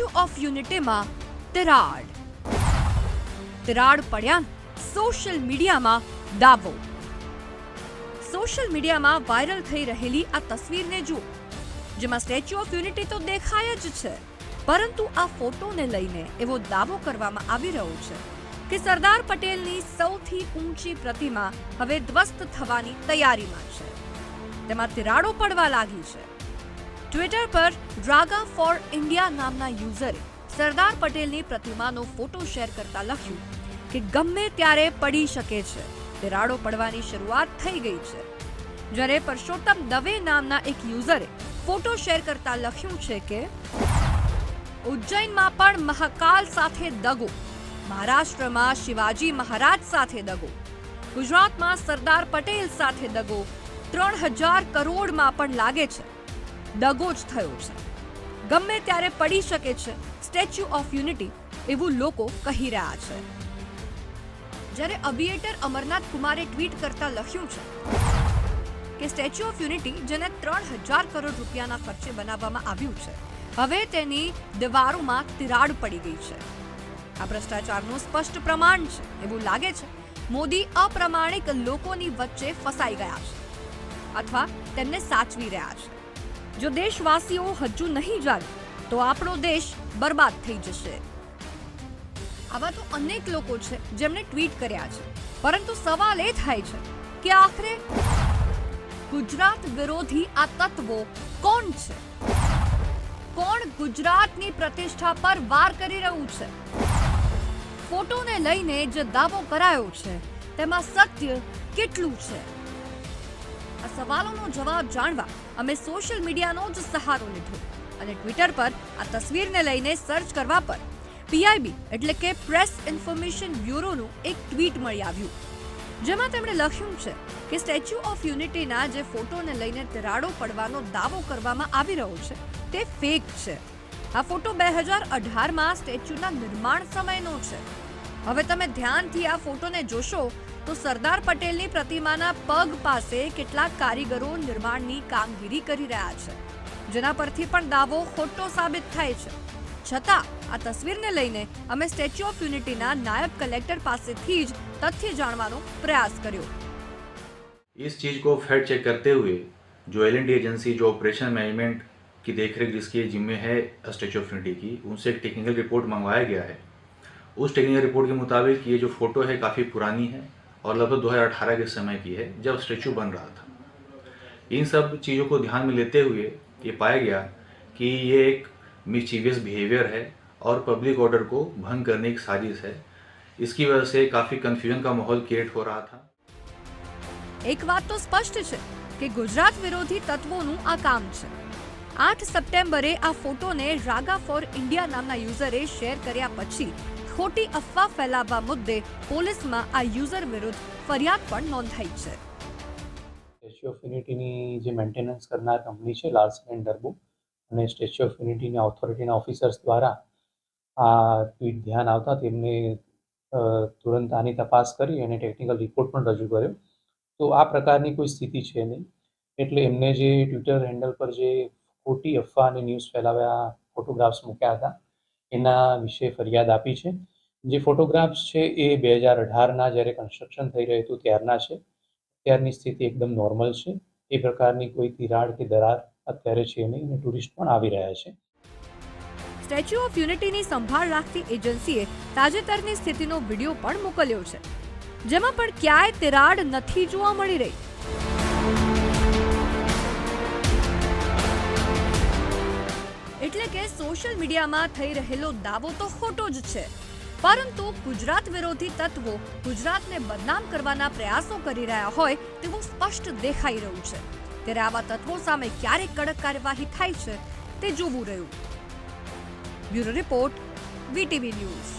Statue of યુનિટીમાં તિરાડ. તિરાડ પડ્યા સોશિયલ મીડિયામાં દાવો. સોશિયલ મીડિયામાં વાયરલ થઈ રહેલી આ તસવીરને જુઓ. જેમાં સ્ટેચ્યુ ઓફ યુનિટી તો દેખાય જ છે. પરંતુ આ ફોટોને લઈને એવો દાવો કરવામાં આવી રહ્યો છે કે સરદાર પટેલની સૌથી ઊંચી પ્રતિમા હવે ધ્વસ્ત થવાની તૈયારીમાં છે. તેમાં તિરાડો પડવા લાગી છે. ટ્વિટર પર ડ્રાગા ફોર ઇન્ડિયા નામના યુઝરે સરદાર પટેલની પ્રતિમાનો ફોટો શેર કરતા લખ્યું કે ગમે ત્યારે પડી શકે છે, તિરાડો પડવાની શરૂઆત થઈ ગઈ છે. જ્યારે પરસોત્તમ દવે નામના એક યુઝરે ફોટો શેર કરતા લખ્યું છે કે, ઉજ્જૈનમાં પણ મહાકાલ સાથે દગો, મહારાષ્ટ્રમાં શિવાજી મહારાજ સાથે દગો, ગુજરાતમાં સરદાર પટેલ સાથે દગો ત્રણ હજાર કરોડમાં પણ લાગે છે. દગો જ થયો છે. ગમે ત્યારે પડી શકે છે, સ્ટેચ્યુ ઓફ યુનિટી એવું લોકો કહી રહ્યા છે. જ્યારે અભિએટર અમરનાથ કુમારે ટ્વીટ કરતા લખ્યું છે કે સ્ટેચ્યુ ઓફ યુનિટી જેને ત્રણ હજાર કરોડ રૂપિયાના ખર્ચે બનાવવામાં આવ્યું છે, હવે તેની દિવારોમાં તિરાડ પડી ગઈ છે. આ ભ્રષ્ટાચારનું સ્પષ્ટ પ્રમાણ છે, એવું લાગે છે, મોદી અપ્રમાણિક લોકોની વચ્ચે ફસાઈ ગયા છે અથવા તેમને સાચવી રહ્યા છે. જો દેશવાસીઓ હજુ નહીં જાગે તો આપણો દેશ બરબાદ થઈ જશે. આવા તો અનેક લોકો છે જેમણે ટ્વીટ કર્યા છે. પરંતુ સવાલ એ થાય છે કે આખરે ગુજરાત વિરોધી આ તત્વો કોણ છે? કોણ ગુજરાતની પ્રતિષ્ઠા પર વાર કરી રહ્યું છે? ફોટોને લઈને જે દાવો કરાયો છે, તેમાં સત્ય કેટલું છે? આ સવાલોનો જવાબ જાણવા અમે સોશિયલ મીડિયાનો જ સહારો લીધો અને ટ્વિટર પર આ તસવીરને લઈને સર્ચ કરવા પર પીઆઈબી એટલે કે પ્રેસ ઇન્ફોર્મેશન બ્યુરોનું એક ટ્વીટ મળી આવ્યું. જેમાં તેમણે લખ્યું છે કે સ્ટેચ્યુ ઓફ યુનિટીના જે ફોટોને લઈને તિરાડો પડવાનો દાવો કરવામાં આવી રહ્યો છે, તે ફેક છે. આ ફોટો બે હજાર અઢારમાં સ્ટેચ્યુના નિર્માણ સમયનો છે. હવે તમે ધ્યાનથી આ ફોટોને જોશો તો સરદાર પટેલની પ્રતિમાના પગ પાસે કેટલાક કારીગરો નિર્માણની કામગીરી કરી રહ્યા છે જેના પરથી પણ દાવો ખોટો સાબિત થાય છે છતાં આ તસવીરને લઈને અમે સ્ટેચ્યુ ઓફ યુનિટીના નાયબ કલેક્ટર પાસેથી જ તથ્ય જાણવાનો પ્રયાસ કર્યો इस चीज़ को फैक्ट चेक करते हुए जो एल एजेंसी जो ऑपरेशन मैनेजमेंट की देखरेख जिसकी जिम्मे है स्टेचू ऑफ यूनिटी की उनसे एक टेक्निकल रिपोर्ट मंगवाया गया है उस टेक्निकल रिपोर्ट के मुताबिक ये जो फोटो है काफ़ी पुरानी है और लगभग 2018 के समय की है जब स्टेचू बन रहा था इन सब चीज़ों को ध्यान में लेते हुए ये पाया गया कि ये एक मिचीवियस बिहेवियर है और पब्लिक ऑर्डर को भंग करने की साजिश है इसकी वजह से काफ़ी कन्फ्यूजन का माहौल क्रिएट हो रहा था એક વાત તો સ્પષ્ટ છે કે ગુજરાત વિરોધી તત્વોનું આ કામ છે આઠ સપ્ટેમ્બરે આ ફોટોને રાગા ફોર ઇન્ડિયા નામના યુઝરે શેર કર્યા પછી ખોટી અફવા ફેલાવવા મુદ્દે પોલીસમાં આ યુઝર વિરુદ્ધ ફરિયાદ પણ નોંધાઈ છે. સ્ટેચ્યુ ઓફ યુનિટીની જે મેન્ટેનન્સ કરનાર કંપની છે લાર્સન એન્ડ ડર્બો અને સ્ટેચ્યુ ઓફ યુનિટીની ઓથોરિટીના ઓફિસર્સ દ્વારા આ ટ્વીટ ધ્યાન આવતા તેમને તુરંત આની તપાસ કરી અને ટેકનિકલ રિપોર્ટ પણ રજૂ કર્યો. તો આ પ્રકારની કોઈ સ્થિતિ છે નહીં. એટલે એમને જે ટ્વિટર હેન્ડલ પર જે ખોટી અફવા અને ન્યૂઝ ફેલાવ્યા ફોટોગ્રાફ્સ મૂક્યા હતા એના વિશે ફરિયાદ આપી છે. જે ફોટોગ્રાફ્સ છે એ બે હજાર અઢારના જ્યારે કન્સ્ટ્રક્શન થઈ રહ્યું હતું ત્યારના છે. અત્યારની સ્થિતિ એકદમ નોર્મલ છે. એ પ્રકારની કોઈ તિરાડ કે દરાર અત્યારે છે નહીં અને ટુરિસ્ટ પણ આવી રહ્યા છે. સ્ટેચ્યુ ઓફ યુનિટીની સંભાળ રાખતી એજન્સીએ તાજેતરની સ્થિતિનો વીડિયો પણ મોકલ્યો છે. જેમાં પણ ક્યાંય તિરાડ નથી જોવા મળી રહી. એટલે કે સોશિયલ મીડિયામાં થઈ રહેલો દાવો તો ખોટો જ છે. પરંતુ ગુજરાત વિરોધી તત્વો ગુજરાતને બદનામ કરવાના પ્રયાસો કરી રહ્યા હોય તેવું સ્પષ્ટ દેખાઈ રહ્યું છે. ત્યારે આવા તત્વો સામે ક્યારે કડક કાર્યવાહી થાય છે તે જોવું રહ્યું. Bureau report, VTV news.